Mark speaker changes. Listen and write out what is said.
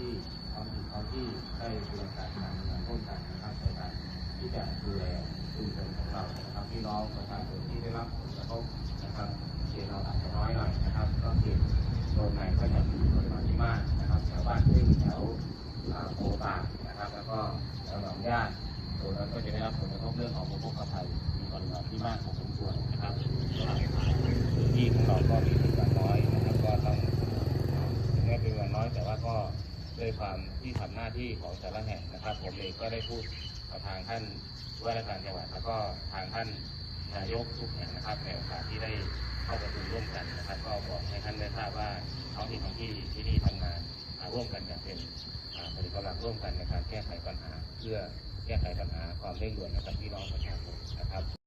Speaker 1: ที่ท้อง
Speaker 2: ถิ่นท้องที่ได้บริการการงานร่วมกันนะครับในการที่จะดูแลชุมชนของเรานะครับพี่น้องประชาชนที่ได้รับผลกระทบนะครับเขตเราอาจจะน้อยหน่อยนะครับ ก็เขตโซนในก็จะมีปริมาณที่มากนะครับแถวบ้านพึ่งแถวโพตากนะครับ แล้วก็แถวหนองญาติโซนนั้นก็จะได้รับผลกระทบเรื่องของอุทกภัยมีปริมาณที่มากพอสมควรนะครับพื้นที่ของเราก็มีปริมาณน้อยนะครับ ก็ต้องถึงแม้เป็นวันน้อยแต่ว่าก็ ด้วยความที่ทำหน้าที่ของแต่ละแห่งนะครับ ผมเองก็ได้พูดกับทางท่านว่าราชการจังหวัดแล้วก็ทางท่านนายกทุกแห่งนะครับในโอกาสที่ได้เข้าประชุมร่วมกันนะครับ ก็บอกให้ท่านได้ทราบว่าท้องถิ่นของที่ที่นี่ทำงานอ่าร่วมกันอย่างเป็นผลิตกำลังร่วมกันในการแก้ไขปัญหา เพื่อแก้ไขปัญหาความเร่งด่วนให้กับพี่น้องประชาชนนะครับ